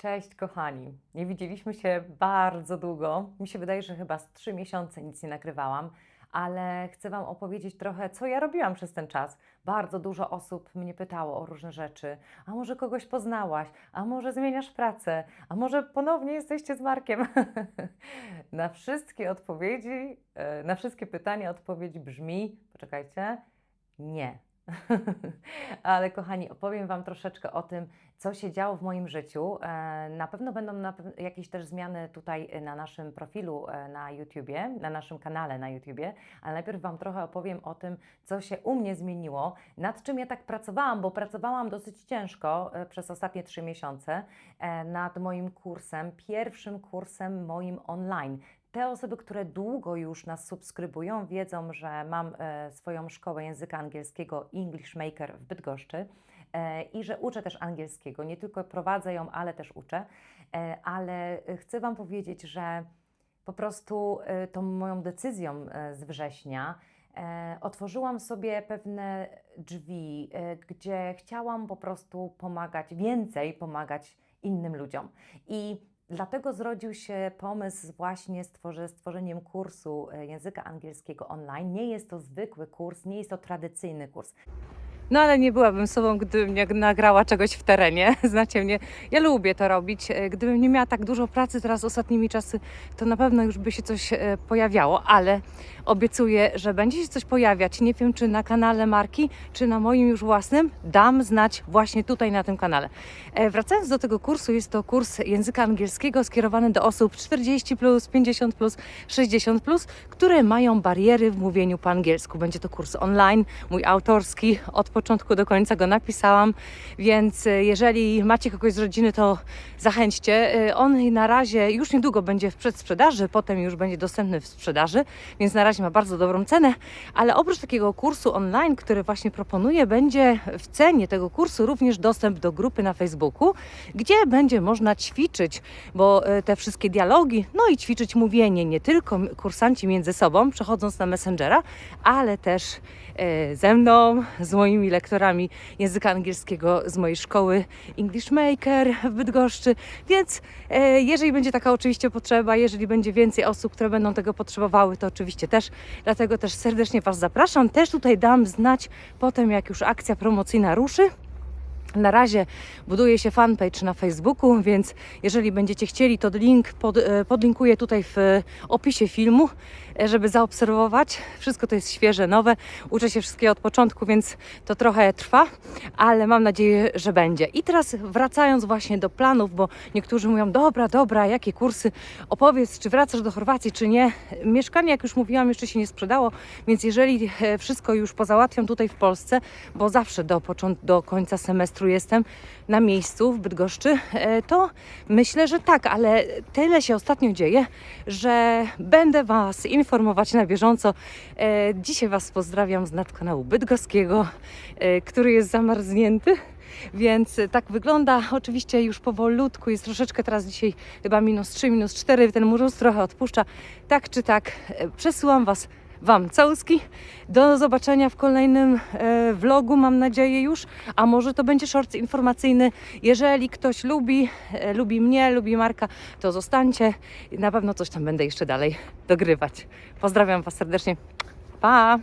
Cześć kochani. Nie widzieliśmy się bardzo długo. Mi się wydaje, że chyba z trzy miesiące nic nie nagrywałam, ale chcę Wam opowiedzieć trochę, co ja robiłam przez ten czas. Bardzo dużo osób mnie pytało o różne rzeczy. A może kogoś poznałaś? A może zmieniasz pracę? A może ponownie jesteście z Markiem? na wszystkie odpowiedzi, e, na wszystkie pytania odpowiedź brzmi, poczekajcie, nie. Ale kochani, opowiem Wam troszeczkę o tym, co się działo w moim życiu. E, Na pewno będą jakieś też zmiany tutaj e, na naszym profilu e, na YouTubie, na naszym kanale na YouTubie, ale najpierw Wam trochę opowiem o tym, co się u mnie zmieniło, nad czym ja tak pracowałam, bo pracowałam dosyć ciężko przez ostatnie trzy miesiące nad moim kursem, pierwszym kursem moim online. Te osoby, które długo już nas subskrybują, wiedzą, że mam e, swoją szkołę języka angielskiego English Maker w Bydgoszczy e, i że uczę też angielskiego. Nie tylko prowadzę ją, ale też uczę. E, ale chcę Wam powiedzieć, że po prostu tą moją decyzją z września otworzyłam sobie pewne drzwi, gdzie chciałam po prostu pomagać, więcej pomagać innym ludziom. I Dlatego zrodził się pomysł właśnie stworzy, stworzeniem kursu e, języka angielskiego online. Nie jest to zwykły kurs, nie jest to tradycyjny kurs. No ale nie byłabym sobą, gdybym nie nagrała czegoś w terenie. Znacie mnie, ja lubię to robić. E, Gdybym nie miała tak dużo pracy teraz ostatnimi czasy, to na pewno już by się coś e, pojawiało, ale obiecuję, że będzie się coś pojawiać. Nie wiem, czy na kanale marki, czy na moim już własnym. Dam znać właśnie tutaj na tym kanale. E, Wracając do tego kursu, jest to kurs języka angielskiego skierowany do osób 40, 50, 60, które mają bariery w mówieniu po angielsku. Będzie to kurs online, mój autorski, od początku do końca go napisałam, więc e, jeżeli macie kogoś z rodziny, to zachęćcie. E, On na razie już niedługo będzie w przedsprzedaży, potem już będzie dostępny w sprzedaży, więc na razie ma bardzo dobrą cenę, ale oprócz takiego kursu online, który właśnie proponuję, będzie w cenie tego kursu również dostęp do grupy na Facebooku, gdzie będzie można ćwiczyć, bo e, te wszystkie dialogi, no i ćwiczyć mówienie nie tylko kursanci między sobą, przechodząc na Messengera, ale też ze mną, z moimi lektorami języka angielskiego z mojej szkoły English Maker w Bydgoszczy. Więc e, jeżeli będzie taka oczywiście potrzeba, jeżeli będzie więcej osób, które będą tego potrzebowały, to oczywiście też. Dlatego też serdecznie Was zapraszam. Też tutaj dam znać potem, jak już akcja promocyjna ruszy. Na razie buduje się fanpage na Facebooku, więc jeżeli będziecie chcieli, to link pod, e, podlinkuję tutaj w opisie filmu, e, żeby zaobserwować. Wszystko to jest świeże, nowe. Uczę się wszystkiego od początku, więc to trochę trwa, ale mam nadzieję, że będzie. I teraz wracając właśnie do planów, bo niektórzy mówią, dobra, dobra, jakie kursy, opowiedz, czy wracasz do Chorwacji, czy nie. Mieszkanie, jak już mówiłam, jeszcze się nie sprzedało, więc jeżeli e, wszystko już pozałatwiam tutaj w Polsce, bo zawsze do, począt- do końca semestru jestem na miejscu w Bydgoszczy, e, to myślę, że tak, ale tyle się ostatnio dzieje, że będę Was informować na bieżąco. E, Dzisiaj Was pozdrawiam z nadkanału bydgoskiego, e, który jest zamarznięty. Więc tak wygląda. Oczywiście już powolutku jest troszeczkę teraz dzisiaj chyba minus 3, minus 4. Ten mróz trochę odpuszcza. Tak czy tak, przesyłam Was Wam całuski. Do zobaczenia w kolejnym e, vlogu, mam nadzieję już. A może to będzie short informacyjny. Jeżeli ktoś lubi, e, lubi mnie, lubi Marka, to zostańcie. Na pewno coś tam będę jeszcze dalej dogrywać. Pozdrawiam Was serdecznie. Pa!